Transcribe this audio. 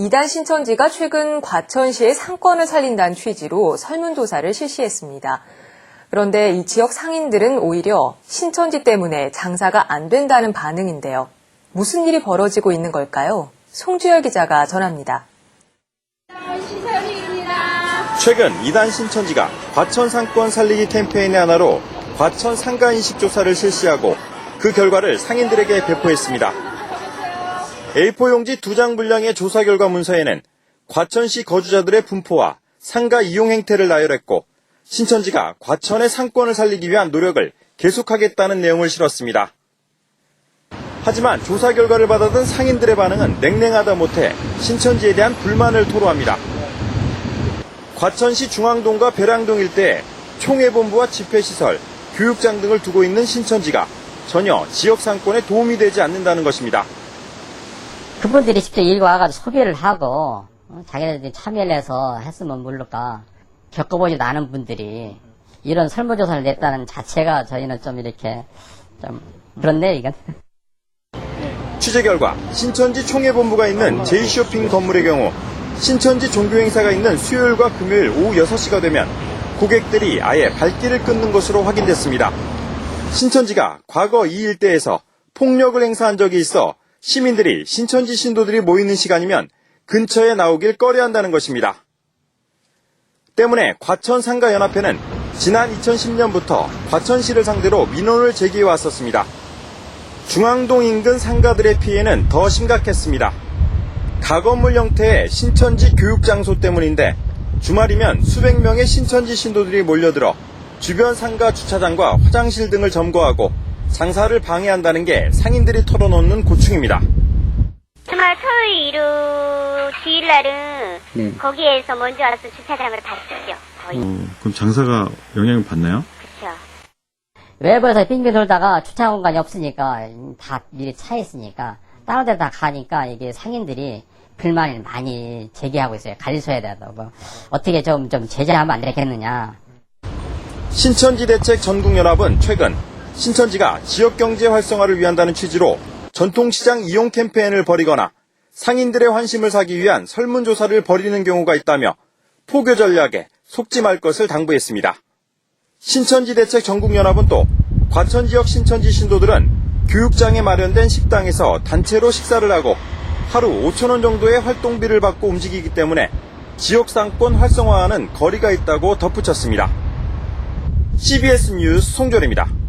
이단 신천지가 최근 과천시의 상권을 살린다는 취지로 설문조사를 실시했습니다. 그런데 이 지역 상인들은 오히려 신천지 때문에 장사가 안 된다는 반응인데요. 무슨 일이 벌어지고 있는 걸까요? 송주열 기자가 전합니다. 최근 이단 신천지가 과천 상권 살리기 캠페인의 하나로 과천 상가 인식 조사를 실시하고 그 결과를 상인들에게 배포했습니다. A4 용지 두장 분량의 조사 결과 문서에는 과천시 거주자들의 분포와 상가 이용 행태를 나열했고 신천지가 과천의 상권을 살리기 위한 노력을 계속하겠다는 내용을 실었습니다. 하지만 조사 결과를 받아든 상인들의 반응은 냉랭하다 못해 신천지에 대한 불만을 토로합니다. 과천시 중앙동과 배랑동 일대에 총회본부와 집회시설, 교육장 등을 두고 있는 신천지가 전혀 지역 상권에 도움이 되지 않는다는 것입니다. 그분들이 직접 일고 와가지고 소비를 하고 어, 자기네들이 참여를 해서 했으면 모를까 겪어보지도 않은 분들이 이런 설문조사를 냈다는 자체가 저희는 좀 이렇게 좀 그렇네 이건 취재 결과 신천지 총회본부가 있는 제이쇼핑 건물의 경우 신천지 종교 행사가 있는 수요일과 금요일 오후 6시가 되면 고객들이 아예 발길을 끊는 것으로 확인됐습니다. 신천지가 과거 이 일대에서 폭력을 행사한 적이 있어 시민들이 신천지 신도들이 모이는 시간이면 근처에 나오길 꺼려한다는 것입니다. 때문에 과천상가연합회는 지난 2010년부터 과천시를 상대로 민원을 제기해 왔었습니다. 중앙동 인근 상가들의 피해는 더 심각했습니다. 가건물 형태의 신천지 교육장소 때문인데 주말이면 수백 명의 신천지 신도들이 몰려들어 주변 상가 주차장과 화장실 등을 점거하고 장사를 방해한다는 게 상인들이 털어놓는 고충입니다. 주말 토요일 일요 주일날은 네. 거기에서 먼저 와서 주차장으로 다 쓰죠. 거의. 그럼 장사가 영향을 받나요? 그렇죠. 외부에서 빙빙 돌다가 주차 공간이 없으니까 다 미리 차 있으니까 다른 데 다 가니까 이게 상인들이 불만을 많이 제기하고 있어요. 관리소에 대하고 어떻게 좀 좀 제재하면 안 되겠느냐. 신천지 대책 전국연합은 최근 신천지가 지역 경제 활성화를 위한다는 취지로 전통시장 이용 캠페인을 벌이거나 상인들의 환심을 사기 위한 설문조사를 벌이는 경우가 있다며 포교 전략에 속지 말 것을 당부했습니다. 신천지 대책 전국연합은 또 과천 지역 신천지 신도들은 교육장에 마련된 식당에서 단체로 식사를 하고 하루 5천원 정도의 활동비를 받고 움직이기 때문에 지역 상권 활성화와는 거리가 있다고 덧붙였습니다. CBS 뉴스 송절입니다.